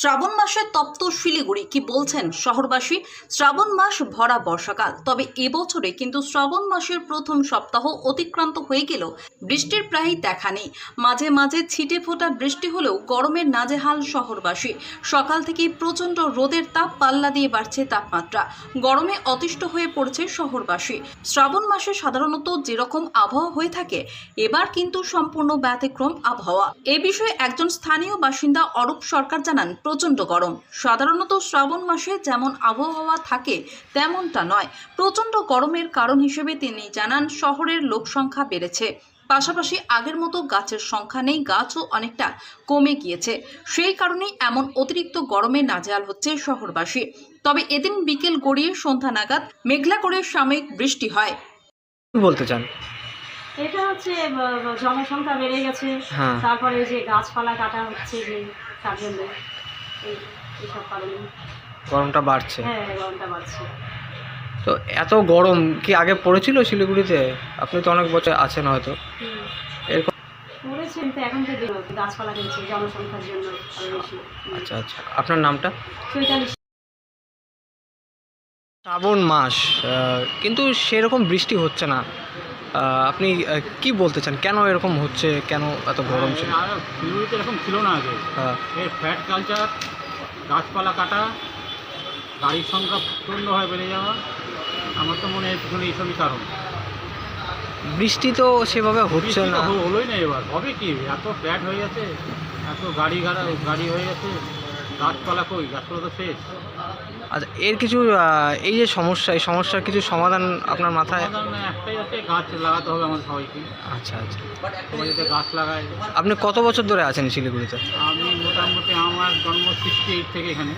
শ্রাবণ মাসে তপ্ত শিলিগুড়ি, কি বলছেন শহরবাসী? শ্রাবণ মাস ভরা বর্ষাকাল, তবে এবছরে কিন্তু শ্রাবণ মাসের প্রথম সপ্তাহ অতিক্রান্ত হয়ে গেল বৃষ্টির প্রায় দেখা নেই। মাঝে মাঝে ছিটে ফোটা বৃষ্টি হলেও গরমের নাজেহাল শহরবাসী। সকাল থেকেই প্রচণ্ড রোদের তাপ পাল্লা দিয়ে বাড়ছে তাপমাত্রা। গরমে অতিষ্ঠ হয়ে পড়ছে শহরবাসী। শ্রাবণ মাসে সাধারণত যেরকম আবহাওয়া হয়ে থাকে, এবার কিন্তু সম্পূর্ণ ব্যতিক্রম আবহাওয়া। এ বিষয়ে একজন স্থানীয় বাসিন্দা অরূপ সরকার জানান প্রচণ্ড গরম। সাধারণত শ্রাবণ মাসে যেমন আবহাওয়া থাকে তেমনটা নয়। প্রচণ্ড গরমের কারণ হিসেবে তিনি জানান শহরের লোক সংখ্যা বেড়েছে। পাশাপাশি আগের মতো গাছের সংখ্যা নেই গাছও অনেকটা কমে গিয়েছে। সেই কারণেই এমন অতিরিক্ত গরমে নাজেহাল হচ্ছে শহরবাসী। তবে এদিন বিকেল গড়িয়ে সন্ধ্যা নাগাদ মেঘলা করে সাময়িক বৃষ্টি হয়। বলতে চান? এটা হচ্ছে জনসংখ্যা বেড়ে গেছে। হ্যাঁ। তারপরে যে গাছপালা কাটা হচ্ছে তার জন্য। এই এইসব কারণে। গরমটা বাড়ছে। হ্যাঁ গরমটা বাড়ছে। তো এত গরম কি আগে পড়েছিল শিলিগুড়িতে? আপনি তো অনেক বছর আছেন হয়তো। এরকম পড়েছে কিন্তু এখন তো গাছপালা কিনছে জনসংখ্যার জন্য আচ্ছা আচ্ছা। আপনার নামটা? শ্রাবণ মাস কিন্তু সেরকম বৃষ্টি হচ্ছে না। আপনি কি বলতে চান? কেন এরকম হচ্ছে? কেন এত গরম ছিল? শিলিগুড়িতে এরকম ছিল না আগে। হ্যাঁ, এর ফ্ল্যাট কালচার গাছপালা কাটা গাড়ির সংখ্যা প্রচণ্ডভাবে বেড়ে যাওয়া আমার তো মনে হয় পিছনে এইসবই কারণ। বৃষ্টি তো সেভাবে হচ্ছে না। হলোই না এবার। হবে কি? এত ফ্ল্যাট হয়ে গেছে এত গাড়ি গাড়া গাড়ি হয়ে গেছে গাছপালা কই? গাছপালা তো শেষ। আচ্ছা এর কিছু এই যে সমস্যা এই সমস্যার কিছু সমাধান আপনার মাথায়? একটাই আছে গাছ লাগাতে হবে আমাদের সবাইকে। আচ্ছা আচ্ছা। সবাই যাতে গাছ লাগায়। আপনি কত বছর ধরে আছেন শিলিগুড়িতে? আমি মোটামুটি আমার জন্ম সৃষ্টি এইট থেকে এখানে।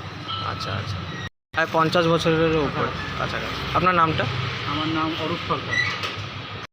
আচ্ছা আচ্ছা। প্রায় পঞ্চাশ বছরের উপর কাছাকাছি। আপনার নামটা? আমার নাম অরূপ সরকার।